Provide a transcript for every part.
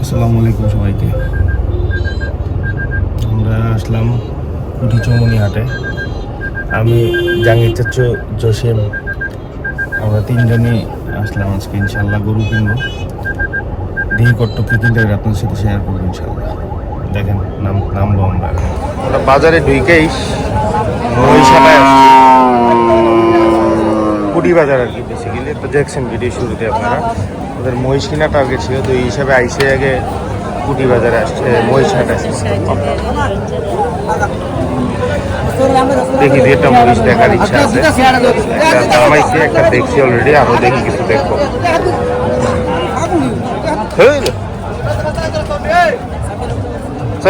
আসসালামু আলাইকুম সবাইকে। আমরা আসলাম কুটি চৌমনি হাটে। আমি জাঙ্গির চাচ্চু জসিম, আমরা তিনজনই আসলাম আজকে ইনশাল্লাহ গরু কিনবো। দেখি কত কি কিনতে হবে আপনার সাথে শেয়ার করব ইনশাল্লাহ দেখেন, নাম, নামবো আমরা। আমরা বাজারে ঢুকেই মহিষালায় কুড়ি বাজার আর কি বেসিক্যালি তো দেখছেন ভিডিও শুরুতে আপনারা। ওদের মহিষ কিনা টার্গেট ছিল, তো এই হিসাবে আইসে আগে কুটি বাজারে আসছে মহিষ হাট আসছে দেখি একটা মহিষ দেখার ইচ্ছা আছে। একটা দামাইছি একটা দেখছি অলরেডি আরও দেখি কিছু দেখব।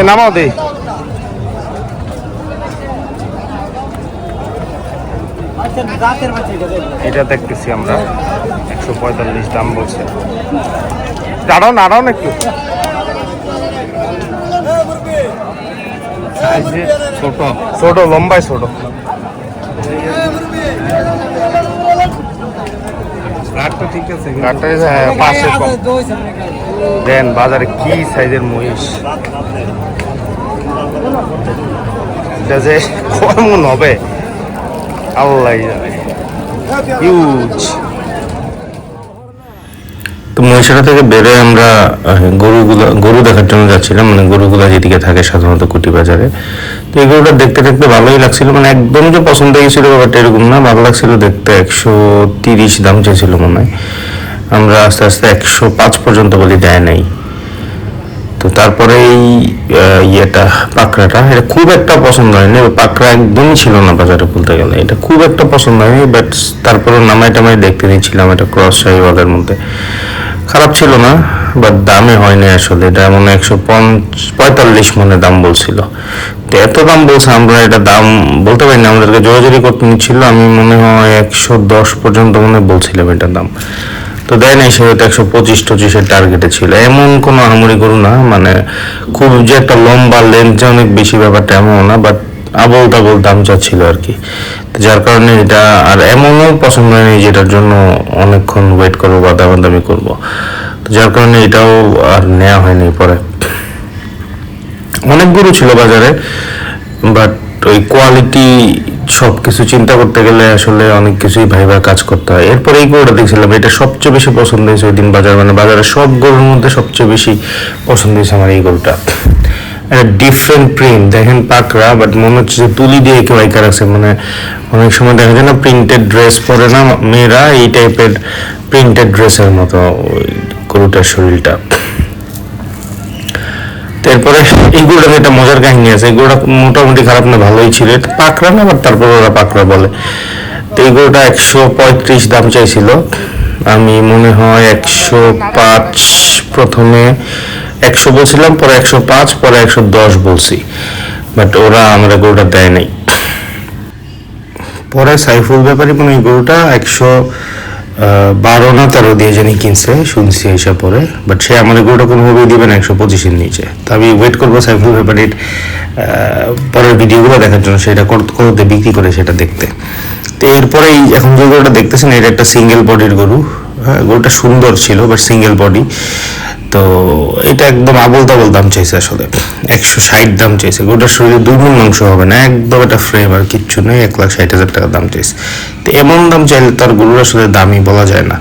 নামাও দেই। এটা দেখতেছি আমরা। একশো পঁয়তাল্লিশ দাম বলছে। দাঁড়াও নাড়াও না একটু। সাইজে ছোট। ছোট লম্বায় ছোট। ঠিক আছে কাঠটা হ্যাঁ, দেন বাজারে কি সাইজের মহিষ? এটা যে কেমন হবে? আল্লাহ হিউজ তো মহিষাটা থেকে বেরোয় আমরা গরুগুলো, গরু দেখার জন্য যাচ্ছিলাম মানে গরুগুলো যেদিকে থাকে সাধারণত কুটি বাজারে তো এই গরুটা দেখতে দেখতে ভালোই লাগছিল মানে একদম যে পছন্দ হয়ে গেছিল ব্যাপারটা এরকম না, ভালো লাগছিল দেখতে একশো তিরিশ দাম চেয়েছিল মনে হয়। আমরা আস্তে আস্তে একশো পাঁচ পর্যন্ত বলি দেয় নাই। তো তারপরে এই ইয়েটা, পাকড়াটা, এটা খুব একটা পছন্দ হয়নি। পাকড়া একদমই ছিল না বাজারে বলতে গেলে। এটা খুব একটা পছন্দ হয়নি বাট তারপরে নামাই টামাই দেখতে নিচ্ছিলাম এটা ক্রস সাইওয়ালের মধ্যে। খারাপ ছিল না বাট দামে হয়নি আসলে। এটা মনে একশো পঁয়তাল্লিশ মনে দাম বলছিল। তো এত দাম বলছে আমরা, এটা দাম বলতে পারি না আমাদেরকে জোরাজোরি করতে নিচ্ছিল। আমি মনে হয় একশো দশ পর্যন্ত মনে বলছিলাম এটার দাম। তো দেয় নাই সেহেতু একশো পঁচিশ টচিশের টার্গেটে ছিল। এমন কোনো আহামরি গরু না মানে খুব যে একটা লম্বা লেন্থ অনেক বেশি ব্যাপারটা এমন না বাট আবল তাবল দাম চাচ্ছিল আর কি। যার কারণে এটা আর এমনও পছন্দ হয়নি যেটার জন্য অনেকক্ষণ ওয়েট করব বা দামাদামি করব। যার কারণে এটাও আর নেওয়া হয়নি পরে। অনেক গরু ছিল বাজারে বাট ওই কোয়ালিটি সব কিছু চিন্তা করতে গেলে আসলে অনেক কিছুই ভাইবা কাজ করতে হয়। এরপরে এই গরুটা দেখছিলাম, এটা সবচেয়ে বেশি পছন্দ হয়েছে ওই দিন বাজার মানে বাজারের সব গরুর মধ্যে সবচেয়ে বেশি পছন্দ হয়েছে আমার এই গরুটা। একটা ডিফারেন্ট প্রিন্ট দেখেন পাকড়া বাট মনে হচ্ছে যে তুলি দিয়ে কেউ আইকা রাখছে মানে অনেক সময় দেখা যায় না প্রিন্টেড ড্রেস পরে না, মেয়েরা এই টাইপের প্রিন্টেড ড্রেসের মতো ওই গরুটার শরীরটা। তারপরে এই গরুটাতে একটা মজার কাহিনী আছে এই গরুটা মোটামুটি খারাপ না, ভালোই ছিল। এটা পাকড়া না বাট তারপরে ওরা পাকড়া বলে। তো এই গরুটা একশো পঁয়ত্রিশ দাম চাইছিল। আমি মনে হয় একশো পাঁচ প্রথমে একশো বলছিলাম, পরে একশো পাঁচ, পরে একশো দশ বলছি। বাট ওরা আমরা গরুটা দেয় নাই। পরে সাইফুল ব্যাপারে এই গরুটা একশো বারো না তেরো দিয়ে জানি কিনছে, শুনছি এইসব পরে বাট সে আমাদের গরুটা কোনোভাবেই দেবে না, একশো পঁচিশের নিচে। তো আমি ওয়েট করব সাইফুল ব্যাপারের পরের ভিডিওগুলো দেখার জন্য সেটা করতে, বিক্রি করে সেটা দেখতে। তো এরপরে এই এখন যে গরুটা দেখতেছেন, এটা একটা সিঙ্গেল বডির গরু। হ্যাঁ গরুটা সুন্দর ছিল বাট সিঙ্গেল বডি তো এটা একদম আবল তাবল দাম চাইছে আসলে। একশো ষাট দাম চাইছে। গোটার শরীরে দুই গুণ মাংস হবে না, একদম এটা ফ্রেম আর কিচ্ছু নেই, এক লাখ ষাট হাজার টাকা দাম চাইছে। তো এমন দাম চাইলে তার গরুর আসলে দামই বলা যায় না।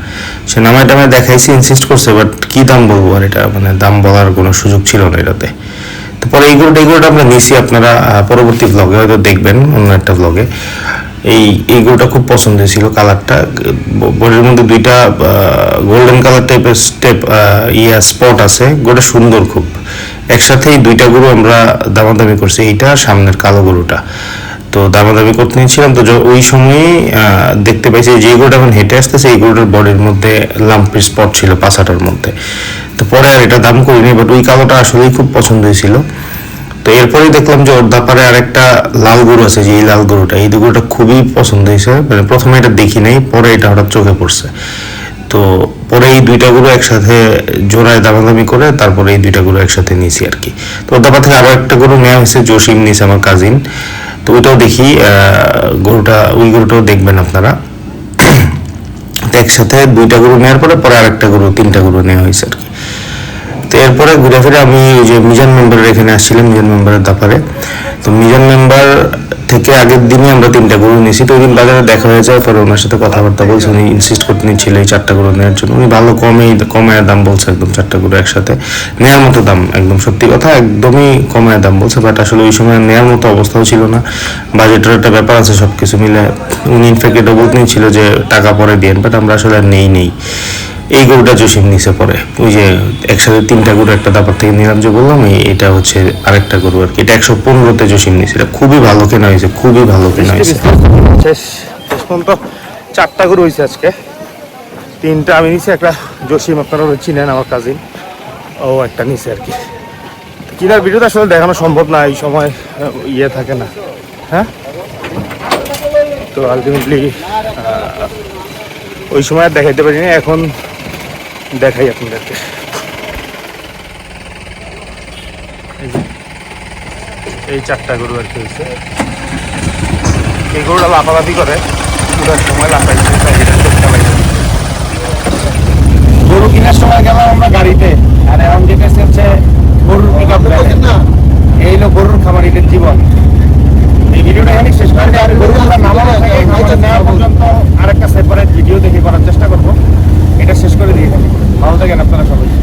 সে নামায় টামায় দেখাইছে ইনসিস্ট করছে বাট কি দাম বলব আর এটা? মানে দাম বলার কোনো সুযোগ ছিল না এটাতে। তো পরে এই গরুটা এই গরুটা আমরা নিছি আপনারা পরবর্তী ব্লগে হয়তো দেখবেন অন্য একটা ব্লগে এই এই গরুটা খুব পছন্দ ছিল কালারটা। বডির মধ্যে দুইটা গোল্ডেন কালার টাইপের স্টেপ ইয়া স্পট আছে। গরুটা সুন্দর খুব। একসাথেই দুইটা গরু আমরা দামাদামি করছি এইটা সামনের কালো গরুটা। তো দামাদামি করতে নিয়েছিলাম তো ওই সময়ই আহ, দেখতে পাইছি যে গরুটা এখন হেঁটে আসতেছে এই গরুটার বডির মধ্যে লাম্পি স্পট ছিল পাছাটার মধ্যে। তো পরে আর এটা দাম করিনি বাট ওই কালোটা আসলেই খুব পছন্দ হয়েছিল তো এরপরেই দেখলাম যে ওর ব্যাপারে আরেকটা লাল গরু আছে, যে এই লাল গরুটা, এই গরুটা খুবই পছন্দ হয়েছে। মানে প্রথমে এটা দেখি নাই, পরে এটা হঠাৎ চোখে পড়ছে। তো পরে এই দুইটা গরু একসাথে জোড়ায় দামাদামি করে তারপরে এই দুইটা গরু একসাথে নিয়েছি আর কি। তো ব্যাপার থেকে আরও একটা গরু নেওয়া হয়েছে, জসিম নিয়েছে আমার কাজিন তো ওইটাও দেখি গরুটা, ওই গরুটাও দেখবেন আপনারা। একসাথে দুইটা গরু নেওয়ার পরে পরে আরেকটা গরু, তিনটা গরু নেওয়া হয়েছে আর কি। তো এরপরে ঘুরে ফিরে আমি ওই যে মিজান মেম্বারের এখানে আসছিলাম, মিজান মেম্বারের ব্যাপারে। তো মিজান মেম্বার থেকে আগের দিনই আমরা তিনটা গরু নিয়েছি। তো ওই দিন বাজারে দেখা হয়ে যায়, পরে ওনার সাথে কথাবার্তা বলছে, উনি ইনসিস্ট করতে নিচ্ছিল এই চারটা গরু নেওয়ার জন্য। উনি ভালো কমেই কমায় দাম বলছে একদম চারটা গরু একসাথে। নেওয়ার মতো দাম, একদম সত্যি কথা, একদমই কমায় দাম বলছে বাট আসলে ওই সময় নেওয়ার মতো অবস্থাও ছিল না। বাজেটের একটা ব্যাপার আছে সব কিছু মিলে। উনি ইনফ্যাক্ট এটা বলতে ছিল যে, টাকা পরে দিয়েন বাট আমরা আসলে নেই নেই। এই গরুটা জসিম নিচে পড়ে ওই যে একসাথে তিনটা গরু একটা দাবার থেকে নিলাম যে বললাম এটা হচ্ছে আরেকটা গরু আর কি। এটা একশো পনেরোতে জসিম নিচে এটা খুবই ভালো কেনা হয়েছে খুবই ভালো কেনা হয়েছে। শেষ শেষ পর্যন্ত চারটা গরু হয়েছে আজকে। তিনটা আমি নিছি একটা জসিম আপনারা চিনেন আমার কাজিন ও একটা নিছে আর কি। কিনার ভিডিওটা আসলে দেখানো সম্ভব না এই সময় ইয়ে থাকে না। হ্যাঁ? তো আলটিমেটলি ওই সময় আর দেখাইতে পারিনি এখন দেখাই আপনাদেরকে। এই চারটা গরু আর কি হয়েছে। এই গরুটা লাফালাফি করে পুরার সময় লাফাই গরু কেনার সময় গেলাম আমরা গাড়িতে আর এখন যেটা হচ্ছে গরুর পিক আপ এই হলো গরুর খামারিদের জীবন। এই ভিডিওটা এখানে শেষ করে আর গরুগুলো নামানো পর্যন্ত আরেকটা সেপারেট ভিডিও দেখে করার চেষ্টা ভালো থাকেন আপনারা সবাই।